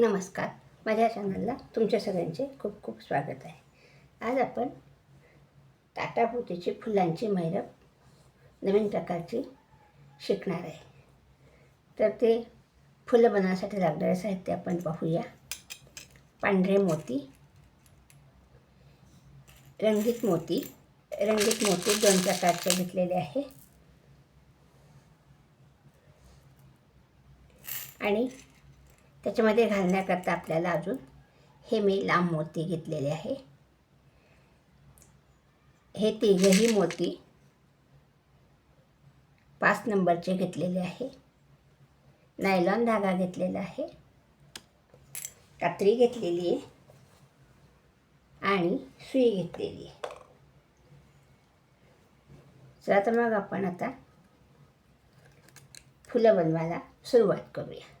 नमस्कार. माझ्या चॅनलला तुमच्या सगळ्यांचे खूप खूप स्वागत आहे. आज आपण ताटाभोवतीची फुलांची मैरप नवीन प्रकारची शिकणार आहे. तर ते फुलं बनवण्यासाठी लागणारे साहित्य आपण पाहूया. पांढरे मोती रंगीत मोती रंगीत मोती दोन प्रकारचे घेतलेले आहे. आणि त्याच्यामध्ये घालण्याकरता आपल्याला अजून हे मी लांब मोती घेतलेले आहे. हे तिघही मोती पाच नंबरचे घेतलेले आहे. नायलॉन धागा घेतलेला आहे. कात्री घेतलेली आहे. आणि सुई घेतलेली आहे. चला तर मग आपण आता फुलं बनवायला सुरुवात करूया.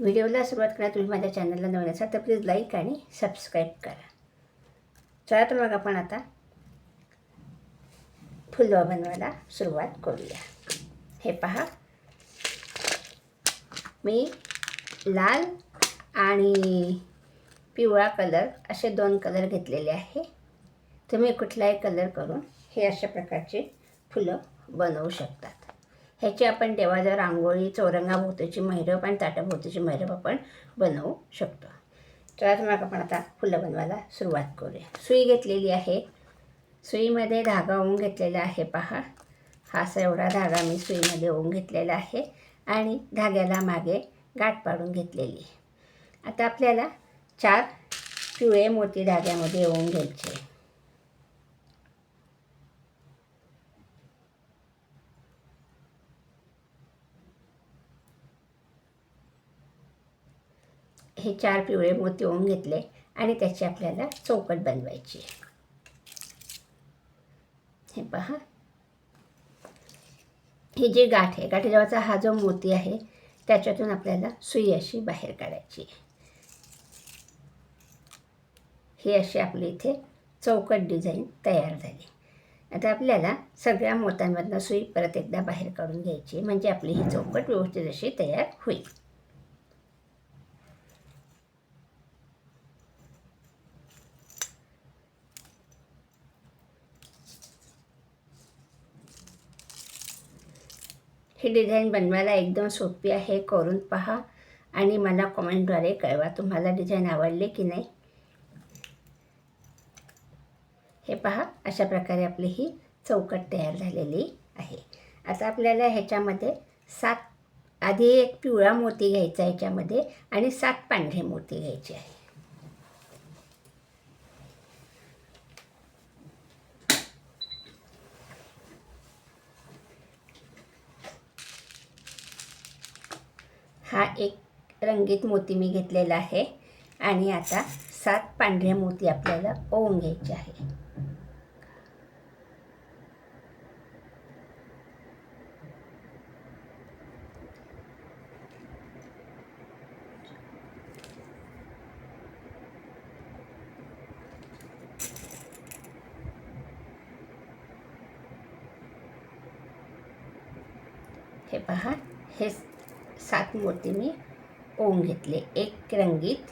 व्हिडिओला सुरुवात करा. तुम्ही माझ्या चॅनलला नवीन असाल तर प्लीज लाईक आणि सबस्क्राईब करा. चला तर मग आपण आता फुलं बनवायला सुरुवात करूया. हे पहा. मी लाल आणि पिवळा कलर असे दोन कलर घेतलेले आहे. तुम्ही कुठलाही कलर करून हे अशा प्रकारचे फुलं बनवू शकतात ह्याची आपण देवाच्या रांगोळी चौरंगाभोवतीची मैरप आणि ताटाभोवतीची मैरप आपण बनवू शकतो. तर मग आपण आता फुलं बनवायला सुरुवात करूया. सुई घेतलेली आहे. सुईमध्ये धागा ओवून घेतलेला आहे पहा. हा असा एवढा धागा मी सुईमध्ये ओवून घेतलेला आहे आणि धाग्याला मागे गाठ पाडून घेतलेली आता आपल्याला चार पिवळे मोती धाग्यामध्ये ओवून घ्यायचे हे चार पिवळे मोती ओवून घेतले आणि त्याची आपल्याला चौकट बनवायची हे पहा. ही जी गाठ आहे गाठीजवळचा हा जो मोती आहे त्याच्यातून आपल्याला सुई अशी बाहेर काढायची ही अशी आपली इथे चौकट डिझाईन तयार झाली. आता आपल्याला सगळ्या मोत्यांमधनं सुई परत एकदा बाहेर काढून घ्यायची म्हणजे आपली ही चौकट व्यवस्थित अशी तयार होईल. ही डिझाईन बनवायला एकदम सोपी आहे करून पहा. आणि मला कॉमेंटद्वारे कळवा तुम्हाला डिझाईन आवडले की नाही. हे पहा अशा प्रकारे आपली ही चौकट तयार झालेली आहे. आता आपल्याला ह्याच्यामध्ये सात आधी एक पिवळा मोती घ्यायचा ह्याच्यामध्ये आणि सात पांढरे मोती घ्यायचे आहे. हा एक रंगीत मोती मी घेतलेला आहे. आणि आता सात पांढरे मोती आपल्याला ओवून घ्यायचे आहे. हे पहा हेच सात मोती मी ओवून घेतले. एक रंगीत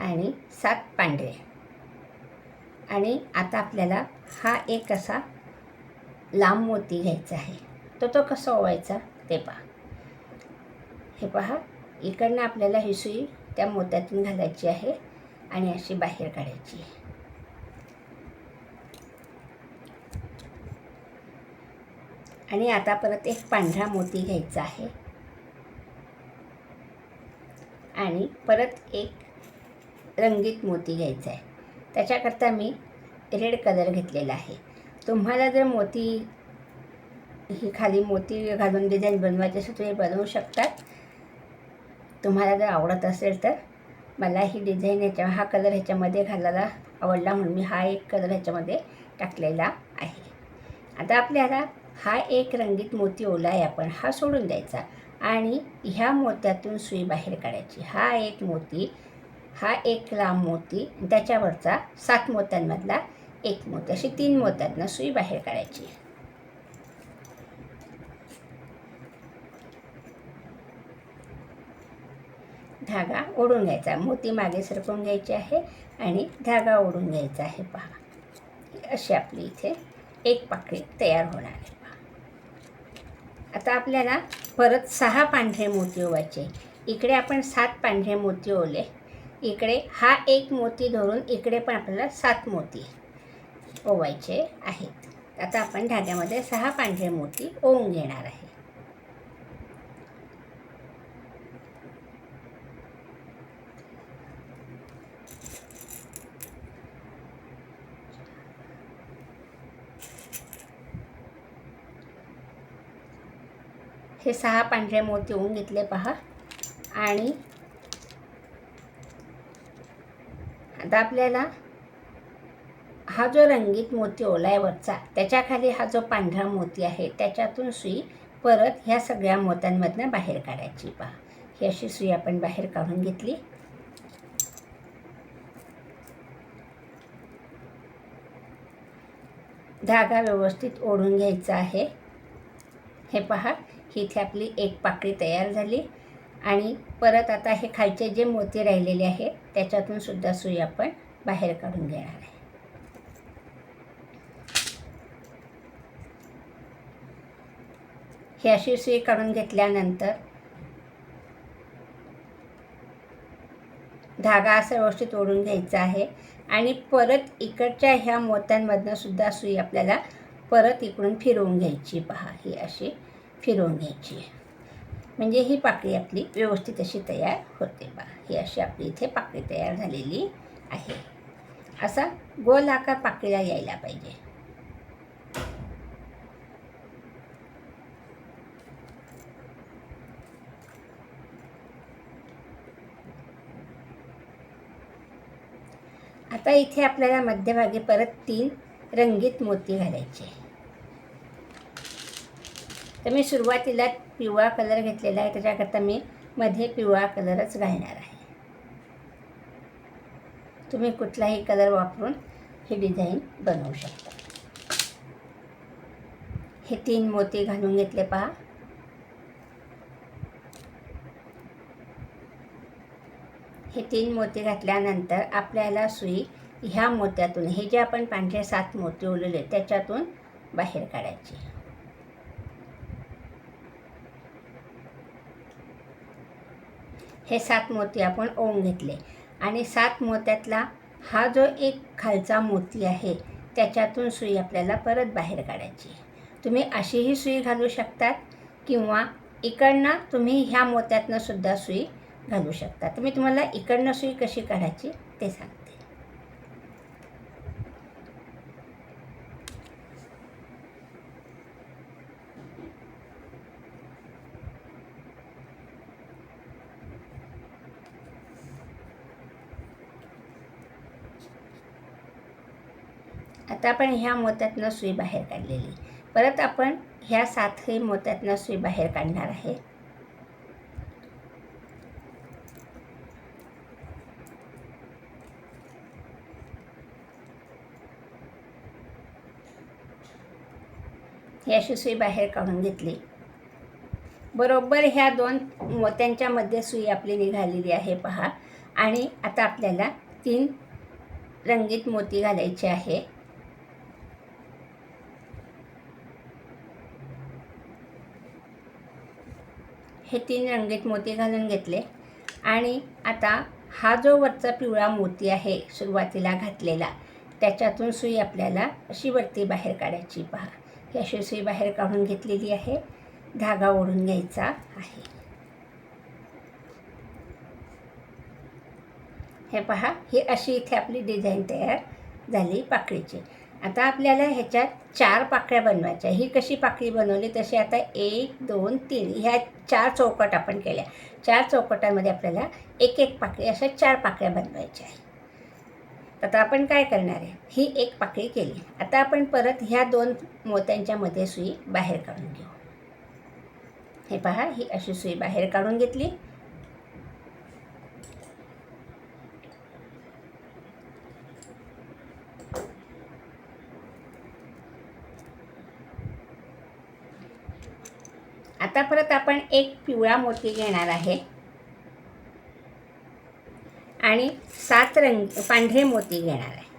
आणि सात पांढरे. आणि आता आपल्याला हा एक असा लांब मोती घ्यायचा आहे. तो तो कसा ओवायचा ते पहा. हे पहा. इकडनं आपल्याला ही सुई त्या मोत्यातून घालायची आहे आणि अशी बाहेर काढायची आहे. आणि आता परत एक पांढरा मोती घ्यायचा आहे. आणि परत एक रंगीत मोती घ्यायचा आहे. त्याच्याकरता मी रेड कलर घेतलेला आहे. तुम्हाला जर मोती ही खाली मोती घालून डिझाईन बनवायची असेल तुम्ही बनवू शकतात तुम्हाला जर आवडत असेल तर मला ही डिझाईन ह्याच्या हा कलर ह्याच्यामध्ये घालायला आवडला म्हणून मी हा एक कलर ह्याच्यामध्ये टाकलेला आहे. आता आपल्याला हा एक रंगीत मोती ओला आहे आपण हा सोडून द्यायचा. आणि ह्या मोत्यातून सुई बाहेर काढायची. हा एक मोती हा एक लांब मोती त्याच्यावरचा सात मोत्यांमधला एक मोती. अशी तीन मोत्यातनं सुई बाहेर काढायची. धागा ओढून घ्यायचा. मोती मागे सरकवून घ्यायची आहे आणि धागा ओढून घ्यायचा आहे. पहा. अशी आपली इथे एक पाकळी तयार होणार आहे. आता आपल्याला परत सहा पांढरे मोती ओवायचे इकडे आपण सात पांढरे मोती ओवले. इकडे हा एक मोती धरून इकडे पण आपल्याला सात मोती ओवायचे आहेत. आता आपण धाग्यामध्ये सहा पांढरे मोती ओवून घेणार आहे. हे सहा पांढरे मोती होऊन घेतले पहा. आणि आता आपल्याला हा जो रंगीत मोती ओलाय वरचा त्याच्याखाली हा जो पांढरा मोती आहे त्याच्यातून सुई परत ह्या सगळ्या मोत्यांमधनं बाहेर काढायची पहा. ही अशी सुई आपण बाहेर काढून घेतली. धागा व्यवस्थित ओढून घ्यायचा आहे. हे पहा. ही इथे आपली एक पाकळी तयार झाली. आणि परत आता हे खालचे जे मोती राहिलेले आहे त्याच्यातून सुद्धा सुई आपण बाहेर काढून घेणार आहे. ही अशी सुई काढून घेतल्यानंतर धागा असा व्यवस्थित ओढून घ्यायचा आहे. आणि परत इकडच्या ह्या मोत्यांमधनं सुद्धा सुई आपल्याला परत इकडून फिरवून घ्यायची. पहा ही अशी फिरवून घ्यायची म्हणजे ही पाकळी आपली व्यवस्थित अशी तयार होते बा. ही अशी आपली इथे पाकळी तयार झालेली आहे. असा गोल आकार पाकळीला यायला पाहिजे. आता इथे आपल्याला मध्यभागी परत तीन रंगीत मोती घालायचे. तर मी सुरुवातीला पिवळा कलर घेतलेला आहे. त्याच्याकरता मी मध्ये पिवळा कलरच घालणार आहे. तुम्ही कुठलाही कलर वापरून ही डिझाईन बनवू शकता. हे तीन मोती घालून घेतले पहा. हे तीन मोती घातल्यानंतर आपल्याला सुई ह्या मोत्यातून हे जे आपण पांढरे सात मोती उरलेले त्याच्यातून बाहेर काढायची हे सात मोती आपण ओवून घेतले. आणि सात मोत्यातला हा जो एक खालचा मोती आहे त्याच्यातून सुई आपल्याला परत बाहेर काढायची. तुम्ही अशीही सुई घालू शकतात किंवा इकडनं तुम्ही ह्या मोत्यातनं सुद्धा सुई घालू शकता. तर मी तुम्हाला इकडनं सुई कशी काढायची ते सांगते. आता आपण ह्या मोत्यातनं सुई बाहेर काढलेली. परत आपण ह्या सातही मोत्यातनं सुई बाहेर काढणार आहे. ही अशी सुई बाहेर काढून घेतली. बरोबर ह्या दोन मोत्यांच्या मध्ये सुई आपली निघालेली आहे पहा. आणि आता आपल्याला तीन रंगीत मोती घालायचे आहे. हे तीन रंगीत मोती घालून घेतले. आणि आता हा जो वरचा पिवळा मोती आहे सुरुवातीला घातलेला त्याच्यातून सुई आपल्याला अशी वरती बाहेर काढायची. पहा ही अशी सुई बाहेर काढून घेतलेली आहे. धागा ओढून घ्यायचा आहे. हे पहा ही अशी इथे आपली डिझाईन तयार झाली पाकळीची. आता आपल्याला ह्याच्यात चार पाकळ्या बनवायच्या ही कशी पाकळी बनवली? तशी आता एक दोन तीन ह्या चार चौकट आपण केल्या. चार चौकटामध्ये आपल्याला एक एक पाकळी अशा चार पाकळ्या बनवायच्या आहे आता आपण काय करणार आहे? ही एक पाकळी केली. आता आपण परत ह्या दोन मोत्यांच्या मध्ये सुई बाहेर काढून घेऊ. हे पहा ही अशी सुई बाहेर काढून घेतली. आता परत आपण एक पिवळा मोती घेणार आहे. आणि सात रंग पांढरे मोती घेणार आहे.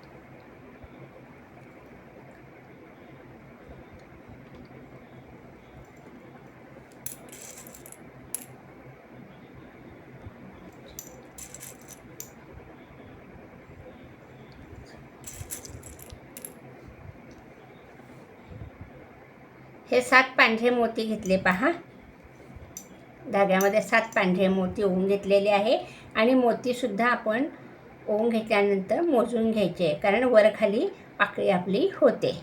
पांढरे मोती घेतले पहा. धाग्यामध्ये सात पांढरे मोती ओवून घेतलेले आहे आणि मोतीसुद्धा आपण ओवून घेतल्यानंतर मोजून घ्यायचे कारण वरखाली पाकळी आपली होते.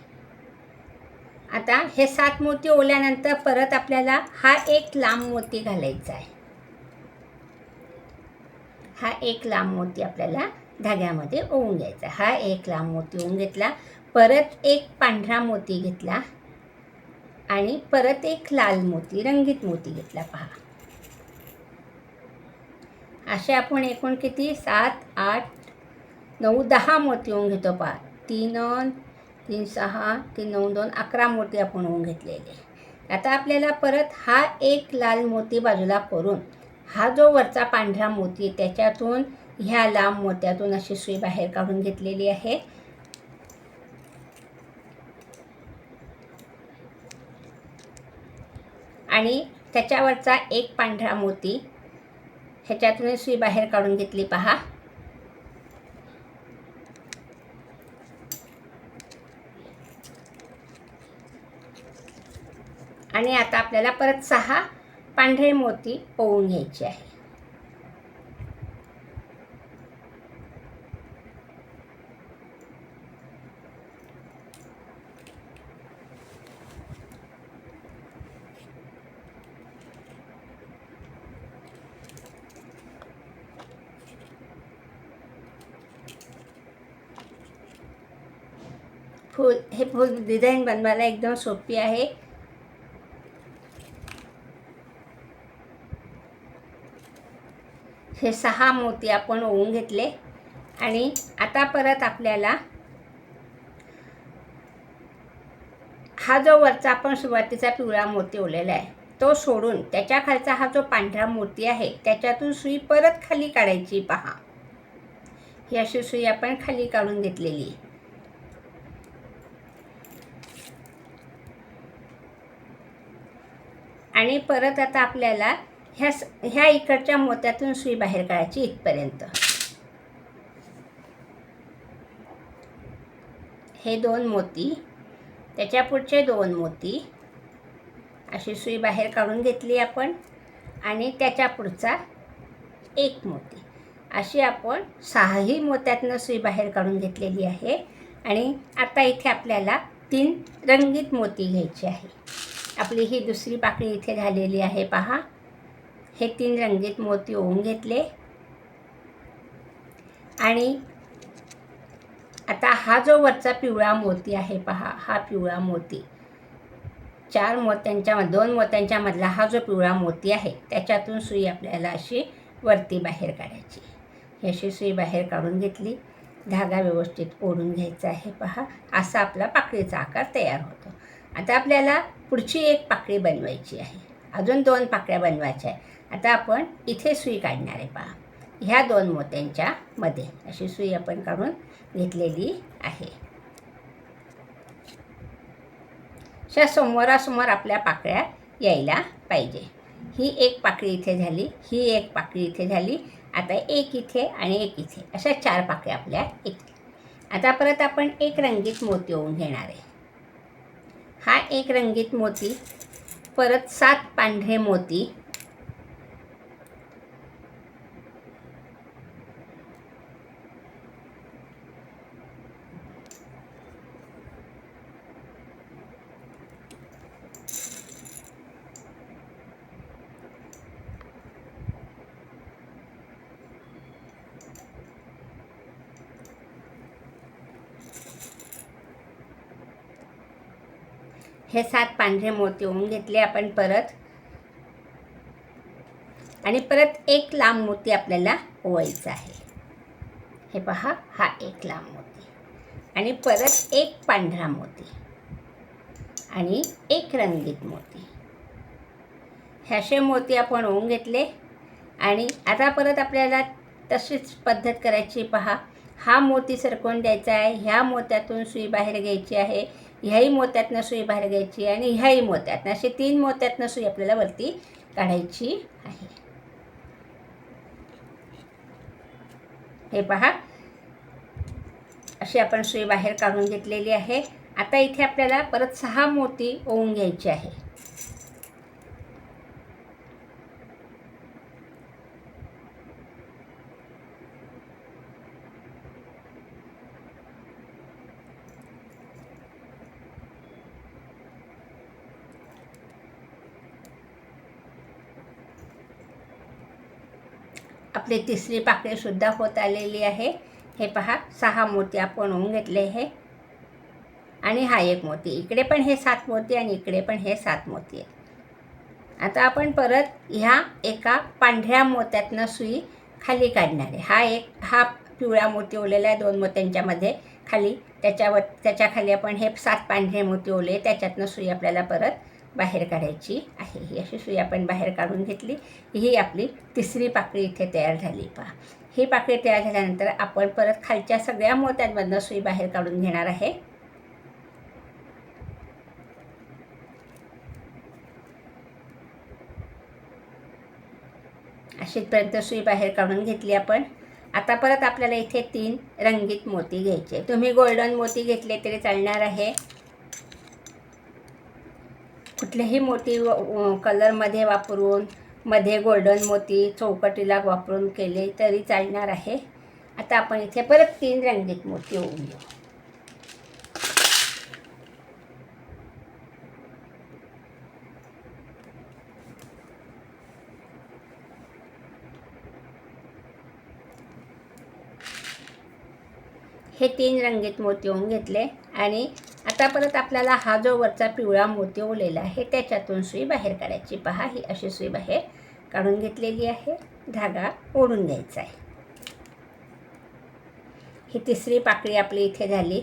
आता हे सात मोती ओल्यानंतर परत आपल्याला हा एक लांब मोती घालायचा आहे. हा एक लांब मोती आपल्याला धाग्यामध्ये ओवून घ्यायचा हा एक लांब मोती ओवून घेतला परत एक पांढरा मोती घेतला आणि परत एक लाल मोती रंगीत मोती घेतला पहा. असे आपण एकूण किती? सात आठ नऊ दहा मोती होऊन घेतो पहा. तीन तीन सहा तीन नऊ दोन अकरा मोती आपण होऊन घेतलेले. आता आपल्याला परत हा एक लाल मोती बाजूला करून हा जो वरचा पांढरा मोती त्याच्यातून ह्या लांब मोत्यातून अशी सुई बाहेर काढून घेतलेली आहे. आणि त्याच्यावरचा एक पांढरा मोती. ह्याच्यातून सुई बाहेर काढून घेतली पहा. आणि आता आपल्याला परत सहा पांढरे मोती ओवून घ्यायचे आहे फूल हे फुल डिझाईन बनवायला एकदम सोपी आहे. हे सहा मोती आपण ओवून घेतले. आणि आता परत आपल्याला हा जो वरचा आपण सुरुवातीचा पिवळा मोती ओलेला आहे तो सोडून त्याच्या खालचा हा जो पांढरा मोती आहे त्याच्यातून सुई परत खाली काढायची पहा. ही अशी सुई आपण खाली काढून घेतलेली आहे. आणि परत आता आपल्याला ह्या ह्या इकडच्या मोत्यातून सुई बाहेर काढायची इथपर्यंत. हे दोन मोती त्याच्या पुढचे दोन मोती अशी सुई बाहेर काढून घेतली आपण आणि त्याच्या पुढचा एक मोती. अशी आपण सहाही मोत्यातनं सुई बाहेर काढून घेतलेली आहे आणि आता इथे आपल्याला तीन रंगीत मोती घ्यायचे आहे. आपली ही दुसरी पाकळी इथे झालेली आहे पहा. हे तीन रंगीत मोती ओवून घेतले. आणि आता हा जो वरचा पिवळा मोती आहे पहा हा पिवळा मोती. चार मोत्यांच्या दोन मोत्यांच्या मधला हा जो पिवळा मोती आहे त्याच्यातून सुई आपल्याला अशी वरती बाहेर काढायची. ही अशी सुई बाहेर काढून घेतली. धागा व्यवस्थित ओढून घ्यायचा आहे पहा. असा आपला पाकळीचा आकार तयार होतो. आता आपल्याला पुढची एक पाकळी बनवायची आहे. अजून दोन पाकळ्या बनवायच्या आहे आता आपण इथे सुई काढणार आहे पहा. ह्या दोन मोत्यांच्या मध्ये अशी सुई आपण काढून घेतलेली आहे. अशा समोरासमोर आपल्या पाकळ्या यायला पाहिजे. ही एक पाकळी इथे झाली ही एक पाकळी इथे झाली आता एक इथे आणि एक इथे. अशा चार पाकळ्या आपल्या इथे आता परत आपण एक रंगीत मोती होऊन घेणार आहे. हा एक रंगीत मोती परत सात पांढरे मोती हे सात पांढरे मोती होऊन घेतले आपण परत. आणि परत एक लांब मोती आपल्याला ओवायचा आहे. हे पहा हा एक लांब मोती. आणि परत एक पांढरा मोती. आणि एक रंगीत मोती. हे असे मोती आपण ओवून घेतले. आणि आता परत आपल्याला तशीच पद्धत करायची पहा हा मोती सरकवून द्यायचा आहे. ह्या मोत्यातून सुई बाहेर घ्यायची आहे. ह्याही मोत्यातनं सुई बाहेर घ्यायची आणि ह्याही मोत्यातनं असे तीन मोत्यातनं सुई आपल्याला वरती काढायची आहे. हे पहा. अशी आपण सुई बाहेर काढून घेतलेली आहे. आता इथे आपल्याला परत सहा मोती ओवून घ्यायची आहे. आपली तिसरी पाकळीसुद्धा होत आलेली आहे. हे पहा सहा मोती आपण होऊन घेतले आहे आणि हा एक मोती. इकडे पण हे सात मोती आणि इकडे पण हे सात मोती आहेत. आता आपण परत ह्या एका पांढऱ्या मोत्यातनं सुई खाली काढणार आहे. हा एक हा पिवळा मोती ओलेला आहे दोन मोत्यांच्यामध्ये खाली. त्याच्यावर त्याच्याखाली आपण हे सात पांढरे मोती ओले त्याच्यातनं सुई आपल्याला परत बाहेर काढायची आहे. ही अशी सुई आपण बाहेर काढून घेतली. ही आपली तिसरी पाकळी इथे तयार झाली. पहा. ही पाकळी तयार झाल्यानंतर आपण परत खालच्या सगळ्या मोत्यांमधनं सुई बाहेर काढून घेणार आहे. अशीपर्यंत सुई बाहेर काढून घेतली आपण. आता परत आपल्याला इथे तीन रंगीत मोती घ्यायचे. तुम्ही गोल्डन मोती घेतले तरी चालणार आहे. कुठलेही मोती कलरमध्ये वापरून मध्ये गोल्डन मोती चौकटीला वापरून केले तरी चालणार आहे. आता आपण इथे परत तीन रंगीत मोती होऊन घेऊ हे तीन रंगीत मोती होऊन घेतले आणि आता परत आपल्याला हा जो वरचा पिवळा मोती ओलेला आहे त्याच्यातून सुई बाहेर काढायची. पहा ही अशी सुई बाहेर काढून घेतलेली आहे. धागा ओढून घ्यायचा आहे. ही तिसरी पाकळी आपली इथे झाली.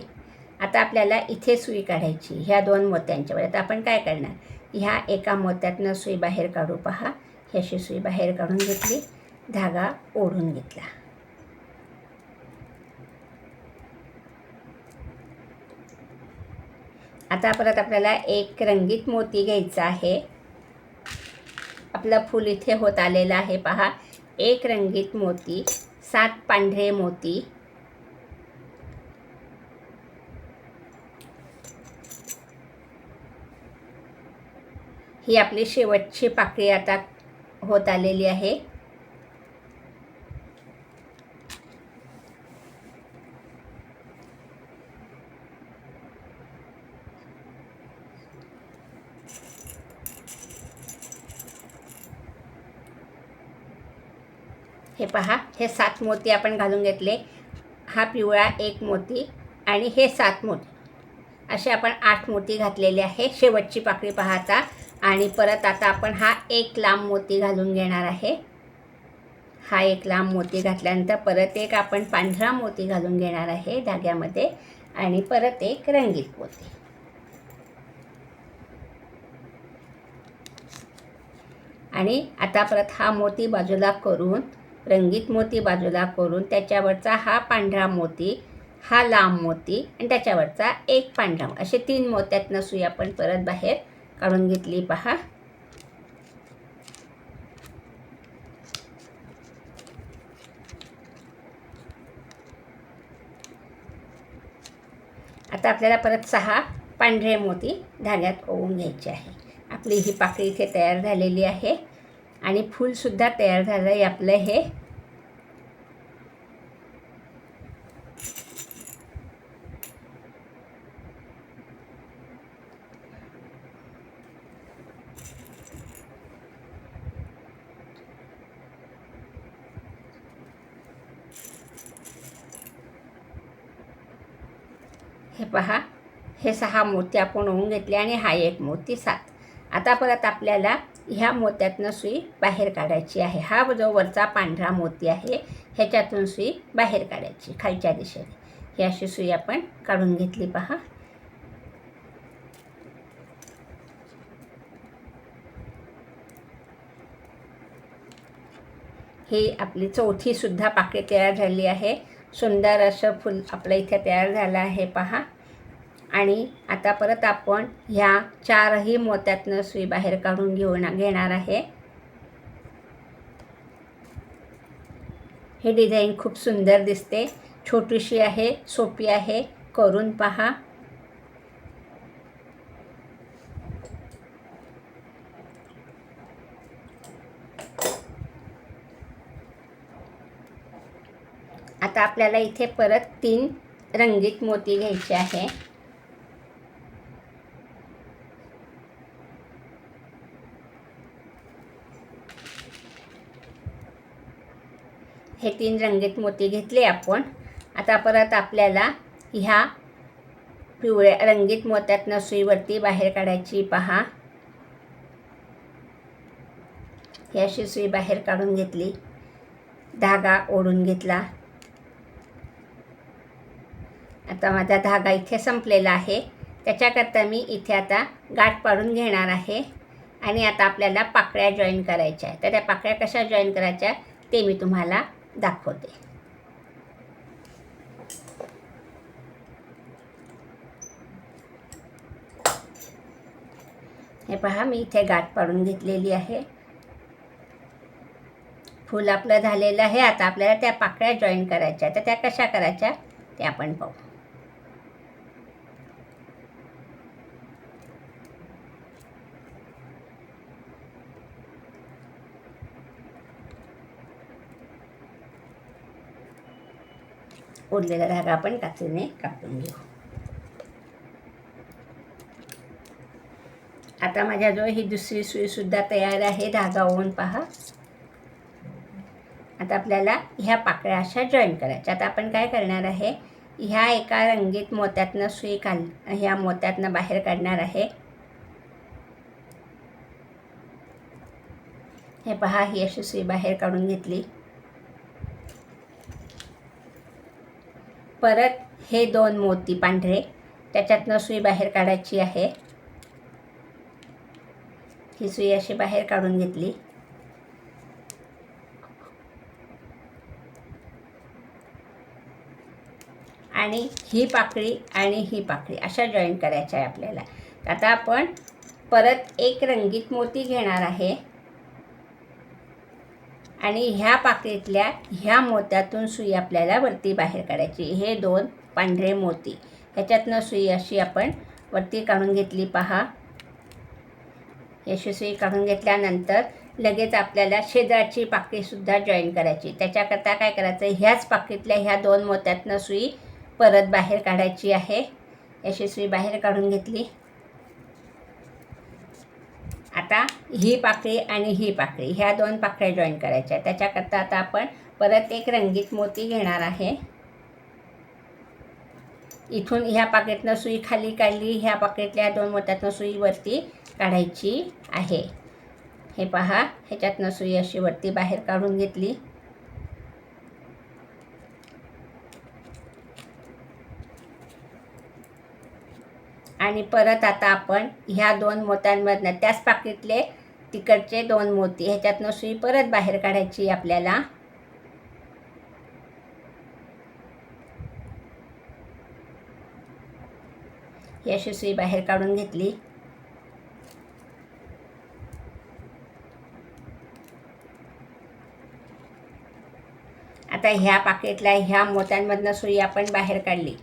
आता आपल्याला इथे सुई काढायची. ह्या दोन मोत्यांच्या आता आपण काय करणार? ह्या एका मोत्यातनं सुई बाहेर काढू. पहा ही अशी सुई बाहेर काढून घेतली. धागा ओढून घेतला. आता परत आपल्याला एक रंगीत मोती घ्यायचा आहे. आपलं फूल इथे होत आलेलं आहे पहा. एक रंगीत मोती सात पांढरे मोती. ही आपली शेवटची पाकळी आता होत आलेली आहे. पहा हे सात मोती आपण घालून घेतले. हा पिवळा एक मोती आणि हे सात मोती. असे आपण आठ मोती घातलेले आहे. शेवटची पाकळी पाहता आणि परत आता आपण हा एक लांब मोती घालून घेणार आहे. हा एक लांब मोती घातल्यानंतर परत एक आपण पांढरा मोती घालून घेणार आहे धाग्यामध्ये. आणि परत एक रंगीत मोती. आणि आता परत हा मोती बाजूला करून रंगीत मोती बाजूला करून त्याच्यावरचा हा पांढरा मोती हा लांब मोती आणि त्याच्यावरचा एक पांढरा असे तीन मोत्यातनं सुई आपण परत बाहेर काढून घेतली पहा. आता आपल्याला परत सहा पांढरे मोती धाग्यात ओवून घ्यायचे आहे. आपली ही पाकळी इथे तयार झालेली आहे. आणि फूलसुद्धा तयार झालं आहे आपलं हे. हे पहा हे सहा मोती आपण होऊन घेतले आणि हा एक मोती सात. आता परत आपल्याला ह्या मोत्यातनं सुई बाहेर काढायची आहे. हा जो वरचा पांढरा मोती आहे ह्याच्यातून सुई बाहेर काढायची खालच्या दिशेने. ही अशी सुई आपण काढून घेतली पहा. ही आपली चौथीसुद्धा पाकळी तयार झाली आहे. सुंदर असं फुल आपलं इथे तयार झालं आहे पहा. आणि आता परत आपण ह्या चारही मोत्यातनं सुई बाहेर काढून घेऊन घेणार आहे. हे डिझाईन खूप सुंदर दिसते. छोटीशी आहे सोपी आहे. करून पहा. आता आपल्याला इथे परत तीन रंगीत मोती घ्यायचे आहे. हे तीन रंगीत मोती घेतले आपण. आता परत आपल्याला ह्या पिवळ्या रंगीत मोत्यातनं सुईवरती बाहेर काढायची. पहा. ही अशी सुई बाहेर काढून घेतली. धागा ओढून घेतला. आता माझा धागा इथे संपलेला आहे. त्याच्याकरता मी इथे आता गाठ पाडून घेणार आहे. आणि आता आपल्याला पाकळ्या जॉईन करायच्या आहेत. तर त्या पाकळ्या कशा जॉईन करायच्या ते मी तुम्हाला दाखवते. हे पहा मी इथे गाठ पाडून घेतलेली आहे. फूल आपलं झालेलं आहे. आता आपल्याला त्या पाकळ्या जॉईन करायच्या तर त्या कशा करायच्या? ते आपण पाहू. उरलेला धागा आपण कात्रीने कापून घेऊ. आता माझ्याजवळ ही दुसरी सुईसुद्धा तयार आहे. धागा ओवून पहा. आता आपल्याला ह्या पाकळ्या अशा जॉईन करायच्या. आता आपण काय करणार आहे? ह्या एका रंगीत मोत्यातनं सुई काढ ह्या मोत्यातनं बाहेर काढणार आहे. हे पहा ही अशी सुई बाहेर काढून घेतली. परत हे दोन मोती पांढरे त्याच्यातनं सुई बाहेर काढायची आहे. ही सुई अशी बाहेर काढून घेतली. आणि ही पाकळी आणि ही पाकळी अशा जॉईन करायच्या आहे आपल्याला. आता आपण परत एक रंगीत मोती घेणार आहे. आणि ह्या पाकळीतल्या ह्या मोत्यातून सुई आपल्याला वरती बाहेर काढायची. हे दोन पांढरे मोती. ह्याच्यातनं सुई अशी आपण वरती काढून घेतली पहा. यशस्वी सुई काढून घेतल्यानंतर लगेच आपल्याला शेजारची पाकळीसुद्धा जॉईन करायची. त्याच्याकरता काय करायचं? ह्याच पाकळीतल्या ह्या दोन मोत्यातनं सुई परत बाहेर काढायची आहे. यशस्वी सुई बाहेर काढून घेतली. आता ही पाकळी आणि ही पाकळी ह्या दोन पाकळ्या जॉईन करायच्या. त्याच्याकरता आता आपण परत एक रंगीत मोती घेणार आहे. इथून ह्या पाकेटनं सुई खाली काढली ह्या पाकेटल्या दोन मोत्यातनं सुई वरती काढायची आहे. हे पहा ह्याच्यातनं सुई अशी वरती बाहेर काढून घेतली. आणि परत आता आपण ह्या दोन मोत्यांमधनं त्याच पाकिटले तिकडचे दोन मोती ह्याच्यातनं सुई परत बाहेर काढायची आपल्याला. ही अशी सुई बाहेर काढून घेतली. आता ह्या पाकिटला ह्या मोत्यांमधनं सुई आपण बाहेर काढली.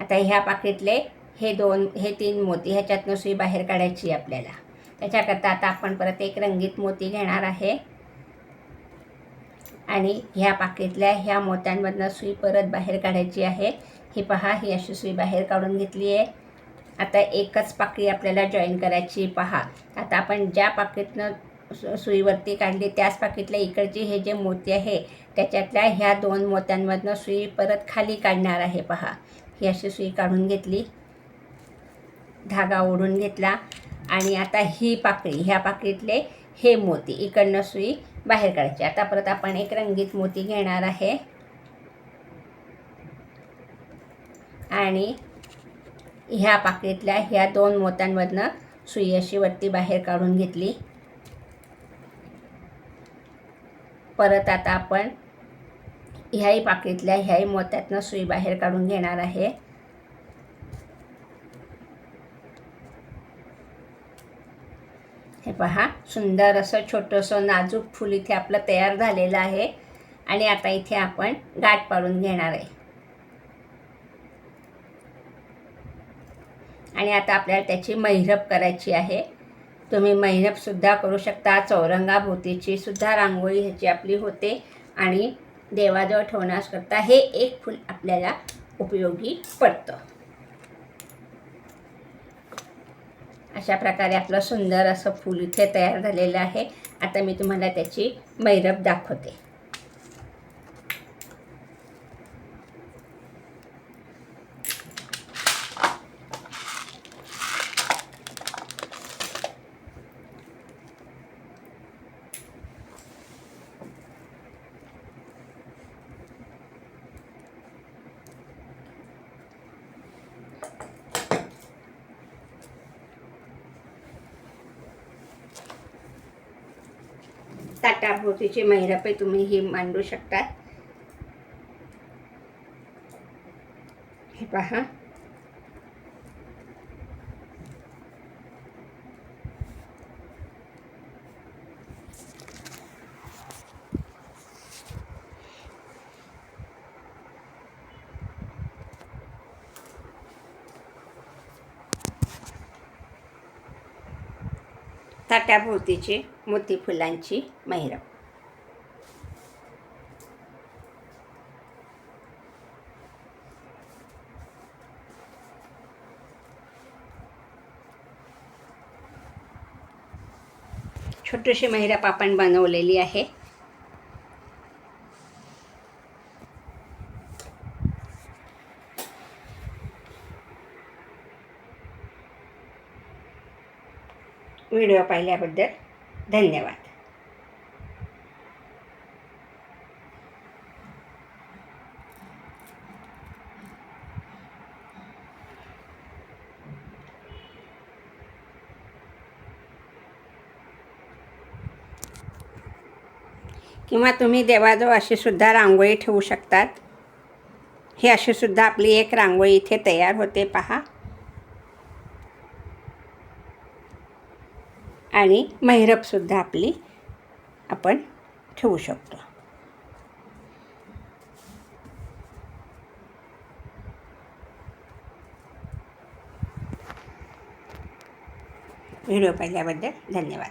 आता ह्या पाकिटले हे दोन हे तीन मोती ह्याच्यातनं सुई बाहेर काढायची आपल्याला. त्याच्याकरता आता आपण परत एक रंगीत मोती घेणार आहे. आणि ह्या पाकीतल्या ह्या मोत्यांमधनं सुई परत बाहेर काढायची आहे. ही पहा ही अशी सुई बाहेर काढून घेतली आहे. आता एकच पाकळी आपल्याला जॉईन करायची पहा. आता आपण ज्या पाकिटनं सुईवरती काढली त्याच पाकीतल्या इकडची हे जे मोती आहे त्याच्यातल्या ह्या दोन मोत्यांमधनं सुई परत खाली काढणार आहे पहा. ही अशी सुई काढून घेतली. धागा ओढून घेतला. आणि आता ही पाकळी ह्या पाकळीतले हे मोती इकडनं सुई बाहेर काढायची. आता परत आपण एक रंगीत मोती घेणार आहे. आणि ह्या पाकळीतल्या ह्या दोन मोत्यांमधनं सुई अशी वरती बाहेर काढून घेतली. परत आता आपण ह्याही पाकळीतल्या ह्याही मोत्यातनं सुई बाहेर काढून घेणार आहे. हे पहा सुंदर असं छोटंसं नाजूक फूल इथे आपलं तयार झालेलं आहे. आणि आता इथे आपण गाठ पाडून घेणार आहे. आणि आता आपल्याला त्याची मैरप करायची आहे. तुम्ही मैरपसुद्धा करू शकता चौरंगाभोवतीची सुद्धा रांगोळी ह्याची आपली होते. आणि देवाजवळ ठेवण्याकरता हे एक फूल आपल्याला उपयोगी पडतं. अशा प्रकारे आपलं सुंदर असं फूल इथे तयार झालेलं आहे. आता मी तुम्हाला त्याची मैरप दाखवते. ताटाभोवतीची मैरपे तुम्ही ही मांडू शकता हे पहा. ताट्याभोवतीची मोती फुलांची मैरप. छोटीशी मैरप आपण बनवलेली आहे. व्हिडिओ पाहिल्याबद्दल धन्यवाद. किंवा तुम्ही देवाजवळ अशी सुद्धा रांगोळी ठेवू शकतात. ही अशी सुद्धा आपली एक रांगोळी इथे तयार होते पहा. आणि मेहरबसुद्धा आपली आपण ठेवू शकतो. व्हिडिओ पाहिल्याबद्दल धन्यवाद.